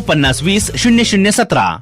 पन्नास वीस शून्य शून्य सतरा.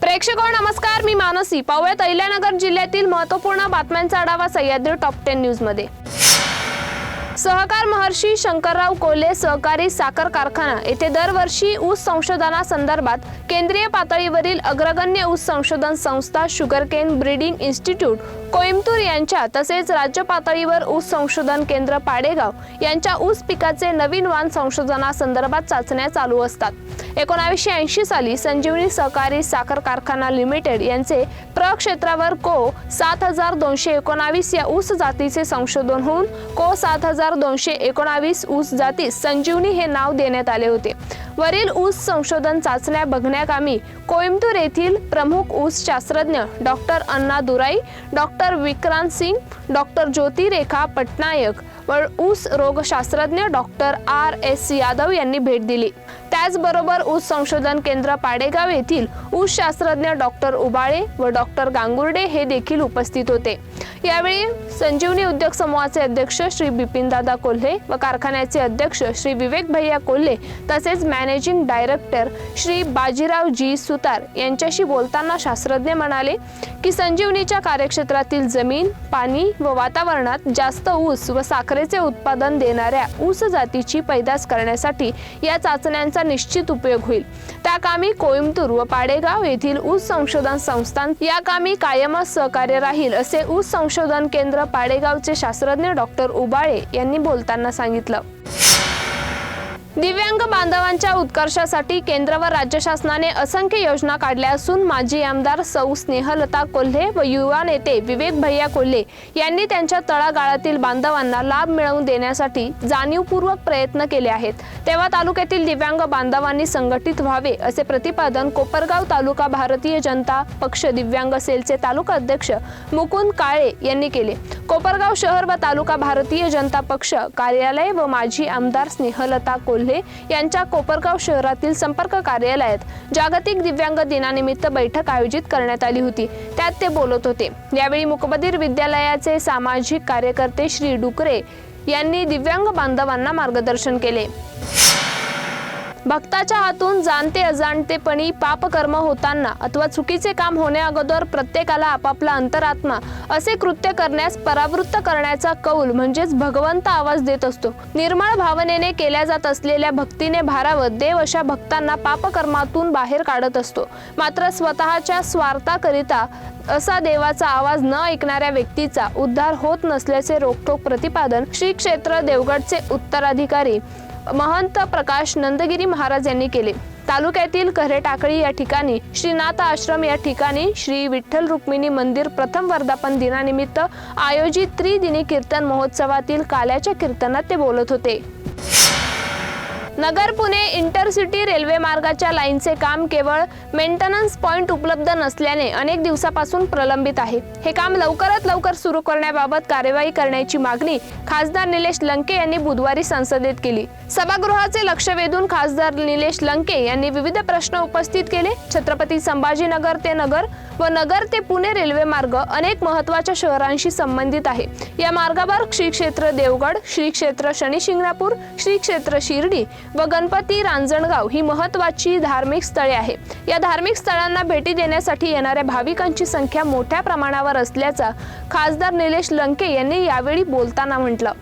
प्रेक्षक नमस्कार मी मानसी. पाहुयात अहिल्यानगर जिल्ह्यातील महत्त्वपूर्ण बातम्यांचा आढावा सह्याद्री टॉप टेन न्यूजमध्ये. सहकार महर्षी शंकरराव कोल्हे सहकारी साखर कारखाना येथे दरवर्षी ऊस संशोधनासंदर्भात केंद्रीय पातळीवरील अग्रगण्य ऊस संशोधन संस्था शुगरकेन ब्रीडिंग इन्स्टिट्यूट कोइंबतूर यांच्या तसेच राज्य पातळीवर ऊस संशोधन केंद्र पाडेगाव यांच्या ऊस पिकाचे नवीन वाण संशोधनासंदर्भात चाचण्या चालू असतात. एकोणावीसशे ऐंशी साली संजीवनी सहकारी साखर कारखाना लिमिटेड यांचे प्रक्षेत्रावर को सात हजार दोनशे एकोणावीस या ऊस जातीचे संशोधन होऊन को सात हजार दोनशे एकोणावीस ऊस जातीस संजीवनी हे नाव देण्यात आले होते. वरील ऊस संशोधन चाचण्या बघण्याकामी कोइंबतूर येथील प्रमुख ऊस शास्त्रज्ञ doctor Anna Durai doctor Vikrant Singh doctor Jyotirekha Patnaik व ऊस रोगशास्त्रज्ञ डॉक्टर आर एस यादव यांनी भेट दिली. त्याचबरोबर ऊस संशोधन केंद्र पाडेगाव येथील ऊस शास्त्रज्ञ डॉक्टर उबाळे व डॉक्टर गांगुर्डे हे देखील उपस्थित होते. यावेळी संजीवनी उद्योग समूहाचे अध्यक्ष श्री बिपिनदादा कोल्हे व कारखान्याचे अध्यक्ष श्री विवेक भैया कोल्हे तसेच मॅनेजिंग डायरेक्टर श्री बाजीराव जी सुतार यांच्याशी बोलताना शास्त्रज्ञ म्हणाले की संजीवनीच्या कार्यक्षेत्रातील जमीन पाणी व वातावरणात जास्त ऊस व साखरे साखरेचे उत्पादन देणाऱ्या ऊस जातीची पैदास करण्यासाठी या चाचण्यांचा निश्चित उपयोग होईल. त्या कामी कोइंबतूर व पाडेगाव येथील ऊस संशोधन संस्थान या कामी कायमच सहकार्य राहील असे ऊस संशोधन केंद्र पाडेगावचे शास्त्रज्ञ डॉक्टर उबाळे यांनी बोलताना सांगितलं. दिव्यांग बांधवांच्या उत्कर्षासाठी केंद्र व राज्य शासनाने असंख्य योजना काढल्या असून माजी आमदार सौ स्नेहलता कोल्हे व युवा नेते विवेक भैया कोल्हे यांनी त्यांच्या तळागाळातील बांधवांना लाभ मिळवून देण्यासाठी जाणीवपूर्वक प्रयत्न केले आहेत. तेव्हा तालुक्यातील दिव्यांग बांधवांनी संघटित व्हावे असे प्रतिपादन कोपरगाव तालुका भारतीय जनता पक्ष दिव्यांग सेलचे तालुका अध्यक्ष मुकुंद काळे यांनी केले. कोपरगाव शहर व तालुका भारतीय जनता पक्ष कार्यालय व माजी आमदार स्नेहलता कोल्हे यांच्या कोपरगाव शहरातील संपर्क कार्यालयात जागतिक दिव्यांग दिनानिमित्त बैठक आयोजित करण्यात आली होती. त्यात ते बोलत होते. यावेळी मुकबधीर विद्यालयाचे सामाजिक कार्यकर्ते श्री डुकरे यांनी दिव्यांग बांधवांना मार्गदर्शन केले. भक्ताच्या हातून जाणते अजाणतेपणी पापकर्म होताना अथवा चुकीचे काम होण्याअगोदर प्रत्येकाला आपापला अंतरात्मा असे कृत्य करण्यास परावृत्त करण्याचा कौल म्हणजेच भगवंत आवाज देत असतो. निर्मळ भावनेने केल्या जात असलेल्या भक्तीने भारावत देव अशा भक्तांना पापकर्मातून बाहेर काढत असतो. मात्र स्वतःच्या स्वार्थाकरिता असा देवाचा आवाज न ऐकणाऱ्या व्यक्तीचा उद्धार होत नसल्याचे रोखोक प्रतिपादन श्री क्षेत्र देवगडचे उत्तराधिकारी महंत प्रकाश नंदगिरी महाराज यांनी केले. तालुक्यातील टाकळी या ठिकाणी श्रीनाथ आश्रम या ठिकाणी श्री विठ्ठल रुक्मिणी मंदिर प्रथम वर्धापन दिनानिमित्त आयोजित त्रिदिनी कीर्तन महोत्सवातील काल्याच्या कीर्तनात ते बोलत होते. नगर पुणे इंटरसिटी रेल्वे मार्गाच्या लाईनचे काम केवळ मेंटेनन्स पॉइंट उपलब्ध नसल्याने अनेक दिवसापासून प्रलंबित आहे. हे काम लवकरात लवकर सुरू करण्याबाबत कार्यवाही करण्याची मागणी खासदार निलेश लंके यांनी बुधवारी संसदेत केली. सभागृहाचे लक्ष वेधून खासदार निलेश लंके यांनी विविध प्रश्न उपस्थित केले. छत्रपती संभाजीनगर ते नगर व नगर ते पुणे रेल्वे मार्ग अनेक महत्त्वाच्या शहरांशी संबंधित आहे. या मार्गावर श्री क्षेत्र देवगड श्री क्षेत्र श्रीक्षेत्र श्री क्षेत्र शिर्डी व गणपती रांजणगाव ही महत्वाची धार्मिक स्थळे आहे. या धार्मिक स्थळांना भेटी देण्यासाठी येणाऱ्या भाविकांची संख्या मोठ्या प्रमाणावर असल्याचा खासदार निलेश लंके यांनी यावेळी बोलताना म्हटलं.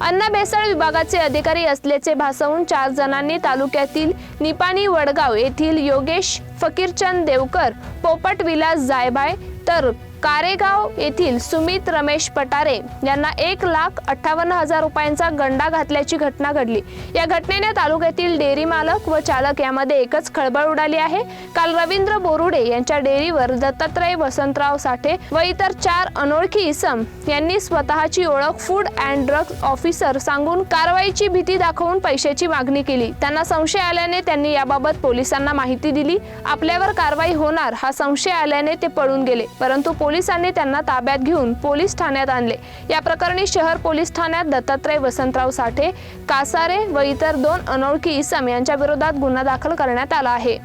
अन्न भेसळ विभागाचे अधिकारी असल्याचे भासवून चार जणांनी तालुक्यातील निपाणी वडगाव येथील योगेश फकीरचंद देवकर पोपट विलास जायबाय तर कारेगाव येथील सुमित रमेश पटारे यांना एक लाख अठ्ठावन्न हजार रुपयांचा गंडा घातल्याची घटना घडली. या घटनेने तालुक्यातील डेअरी मालक व चालक यामध्ये एकच खळबळ उडाली आहे. काल रवींद्र बोरुडे यांच्या डेअरीवर दत्तात्रय वसंतराव साठे व इतर चार अनोळखी इसम यांनी स्वतःची ओळख फूड अँड ड्रग्स ऑफिसर सांगून कारवाईची भीती दाखवून पैशाची मागणी केली. त्यांना संशय आल्याने त्यांनी याबाबत पोलिसांना माहिती दिली. आपल्यावर कारवाई होणार हा संशय आल्याने ते पळून गेले. परंतु पोलिसांनी त्यांना ताब्यात घेऊन पोलीस ठाण्यात आणले. या प्रकरणी शहर पोलीस ठाण्यात दत्तात्रय वसंतराव साठे कासारे व इतर दोन अनोळखी इसम यांच्या विरोधात गुन्हा दाखल करण्यात आला आहे.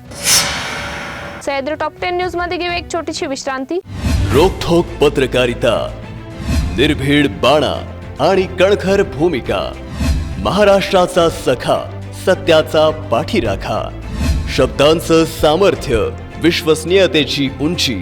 सह्याद्री टॉप टेन न्यूजमध्ये घेऊ एक छोटीशी विश्रांती. रोखोक पत्रकारिता निर्भीड बाणा आणि कणखर भूमिका महाराष्ट्राचा सखा सत्याचा पाठीराखा शब्दांचं सामर्थ्य विश्वसनीयतेची उंची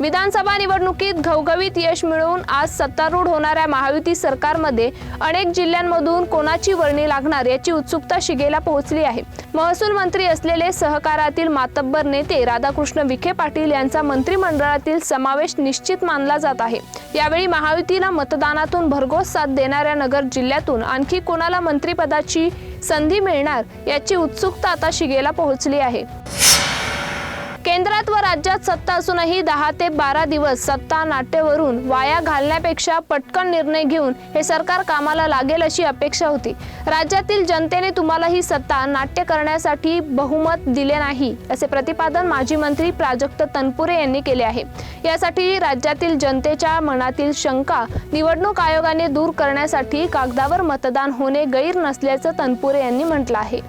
विधानसभा निवडणुकीत घवघवीत यश मिळवून आज सत्तारूढ होणाऱ्या महायुती सरकारमध्ये अनेक जिल्ह्यांमधून कोणाची वर्णी लागणार याची उत्सुकता शिगेला पोहोचली आहे. महसूल मंत्री असलेले सहकारातील मातब्बर नेते राधाकृष्ण विखे पाटील यांचा मंत्रिमंडळातील समावेश निश्चित मानला जात आहे. यावेळी महायुतीला मतदानातून भरघोस साथ देणाऱ्या नगर जिल्ह्यातून आणखी कोणाला मंत्रिपदाची संधी मिळणार याची उत्सुकता आता शिगेला पोहोचली आहे. केंद्रात व राज्यात सत्ता असूनही दहा ते बारा दिवस सत्ता नाट्यवरून वाया घालण्यापेक्षा पटकन निर्णय घेऊन हे सरकार कामाला लागेल अशी अपेक्षा होती. राज्यातील जनतेने तुम्हाला ही सत्ता नाट्य करण्यासाठी बहुमत दिले नाही असे प्रतिपादन माजी मंत्री प्राजक्त तनपुरे यांनी केले आहे. यासाठी राज्यातील जनतेच्या मनातील शंका निवडणूक आयोगाने दूर करण्यासाठी कागदावर मतदान होणे गैर नसल्याचं तनपुरे यांनी म्हटलं आहे.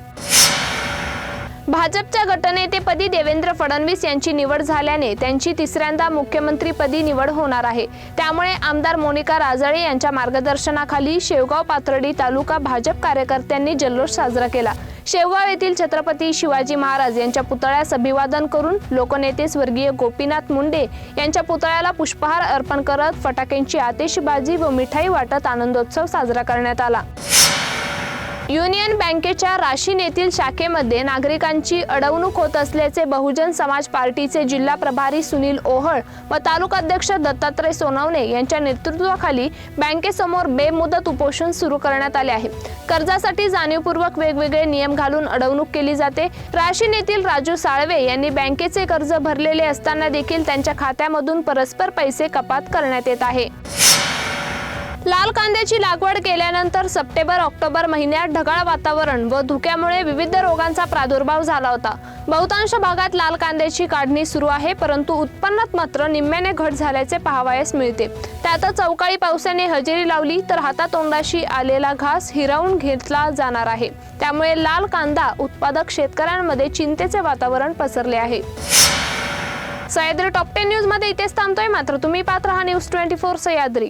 भाजपच्या गटनेतेपदी देवेंद्र फडणवीस यांची निवड झाल्याने त्यांची तिसऱ्यांदा मुख्यमंत्रीपदी निवड होणार आहे. त्यामुळे आमदार मोनिका राजळे यांच्या मार्गदर्शनाखाली शेवगाव पाथर्डी तालुका भाजप कार्यकर्त्यांनी जल्लोष साजरा केला. शेवगाव येथील छत्रपती शिवाजी महाराज यांच्या पुतळ्यास अभिवादन करून लोकनेते स्वर्गीय गोपीनाथ मुंडे यांच्या पुतळ्याला पुष्पहार अर्पण करत फटाक्यांची आतिषबाजी व मिठाई वाटत आनंदोत्सव साजरा करण्यात आला. युनियन बँकेच्या राशीन येथील शाखेमध्ये नागरिकांची अडवणूक होत असल्याचे बहुजन समाज पार्टीचे जिल्हा प्रभारी सुनील ओहळ व तालुकाध्यक्ष दत्तात्रय सोनवणे यांच्या नेतृत्वाखाली बँकेसमोर बेमुदत उपोषण सुरू करण्यात आले आहे. कर्जासाठी जाणीवपूर्वक वेगवेगळे नियम घालून अडवणूक केली जाते. राशीन येथील राजू साळवे यांनी बँकेचे कर्ज भरलेले असताना देखील त्यांच्या खात्यामधून परस्पर पैसे कपात करण्यात येत आहे. लाल कांद्याची लागवड केल्यानंतर सप्टेंबर ऑक्टोबर महिन्यात ढगाळ वातावरण व धुक्यामुळे विविध रोगांचा प्रादुर्भाव झाला होता. बहुतांश भागात लाल कांद्याची काढणी सुरू आहे परंतु उत्पन्नात मात्र निम्म्याने घट झाल्याचे पाहावयास मिळते. त्यातच अवकाळी पावसाने हजेरी लावली तर हातातोंडाशी आलेला घास हिरावून घेतला जाणार आहे. त्यामुळे लाल कांदा उत्पादक शेतकऱ्यांमध्ये चिंतेचे वातावरण पसरले आहे. सह्याद्री टॉप टेन न्यूजमध्ये इथेच थांबतोय. मात्र तुम्ही पात्र हा news twenty four Sahyadri.